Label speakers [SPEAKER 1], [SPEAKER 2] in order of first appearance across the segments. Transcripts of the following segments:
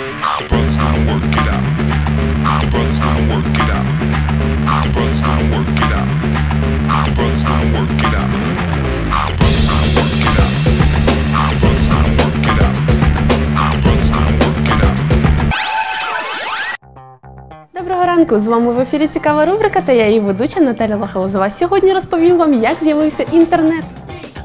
[SPEAKER 1] The brothers gonna work it out. The brothers gonna work it out. The brothers gonna work it out. The brothers gonna work it out. The brothers gonna work it out. The brothers gonna work it out. The brothers gonna work it out.
[SPEAKER 2] Доброго ранку! З вами в ефірі цікава рубрика та я її ведуча Наталя Лахаузова. Сьогодні розповім вам, як з'явився інтернет.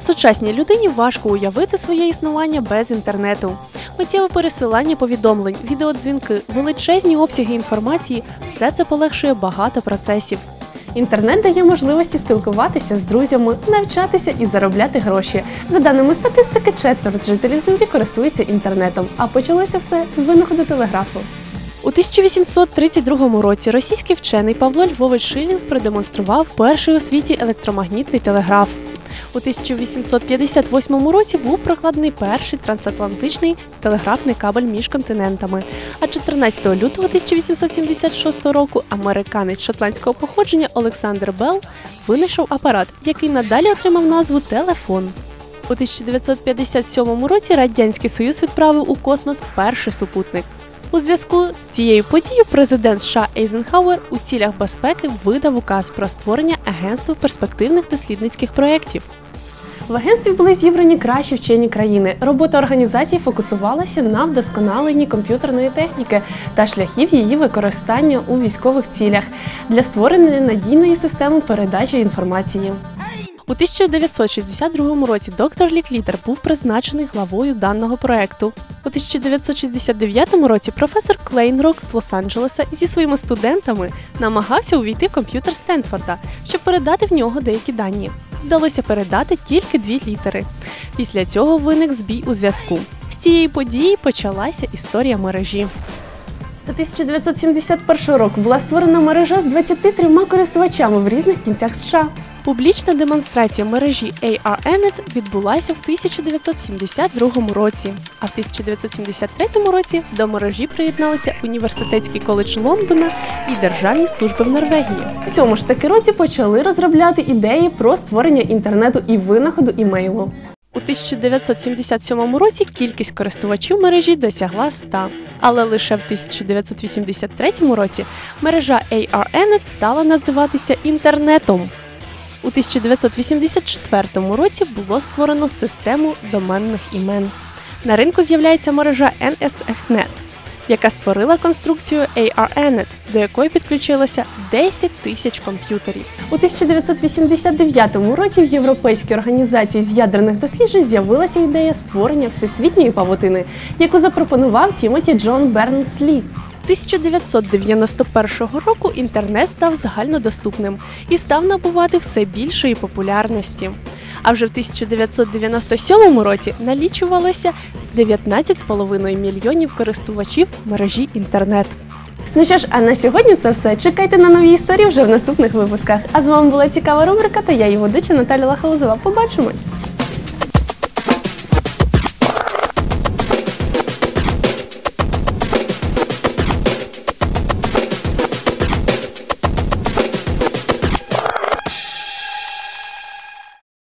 [SPEAKER 3] Сучасній людині важко уявити своє існування без інтернету. Миттєве пересилання повідомлень, відеодзвінки, величезні обсяги інформації все це полегшує багато процесів.
[SPEAKER 2] Інтернет дає можливості спілкуватися з друзями, навчатися і заробляти гроші. За даними статистики, четверть жителів землі користуються інтернетом, а почалося все з винаходу телеграфу.
[SPEAKER 3] У 1832 році російський вчений Павло Львович Шилін продемонстрував перший у світі електромагнітний телеграф. У 1858 році був прокладений перший трансатлантичний телеграфний кабель між континентами. А 14 лютого 1876 року американець шотландського походження Олександр Белл винайшов апарат, який надалі отримав назву телефон. У 1957 році Радянський Союз відправив у космос перший супутник. У зв'язку з цією подією президент США Ейзенхауер у цілях безпеки видав указ про створення агентства перспективних дослідницьких проєктів.
[SPEAKER 2] В агентстві були зібрані кращі вчені країни. Робота організації фокусувалася на вдосконаленні комп'ютерної техніки та шляхів її використання у військових цілях для створення надійної системи передачі інформації.
[SPEAKER 3] У 1962 році доктор Ліклітер був призначений главою даного проекту. У 1969 році професор Клейнрок з Лос-Анджелеса зі своїми студентами намагався увійти в комп'ютер Стенфорда, щоб передати в нього деякі дані. Вдалося передати тільки дві літери. Після цього виник збій у зв'язку. З цієї події почалася історія мережі.
[SPEAKER 2] До 1971 року була створена мережа з 23 користувачами в різних кінцях США.
[SPEAKER 3] Публічна демонстрація мережі ARNet відбулася в 1972 році, а в 1973 році до мережі приєдналися Університетський коледж Лондона і Державні служби в Норвегії.
[SPEAKER 2] У цьому ж таки році почали розробляти ідеї про створення інтернету і винаходу імейлу.
[SPEAKER 3] У 1977 році кількість користувачів мережі досягла 100, але лише в 1983 році мережа ARNet стала називатися інтернетом. У 1984 році було створено систему доменних імен. На ринку з'являється мережа NSFNet, яка створила конструкцію ARNet, до якої підключилося 10 тисяч комп'ютерів.
[SPEAKER 2] У 1989 році в Європейській організації з ядерних досліджень з'явилася ідея створення всесвітньої павутини, яку запропонував Тімоті Джон Бернс-Лі.
[SPEAKER 3] 1991 року інтернет став загальнодоступним і став набувати все більшої популярності. А вже в 1997 році налічувалося 19,5 мільйонів користувачів мережі інтернет.
[SPEAKER 2] Ну що ж, а на сьогодні це все. Чекайте на нові історії вже в наступних випусках. А з вами була цікава рубрика та я її ведуча Наталя Лахаузова. Побачимось!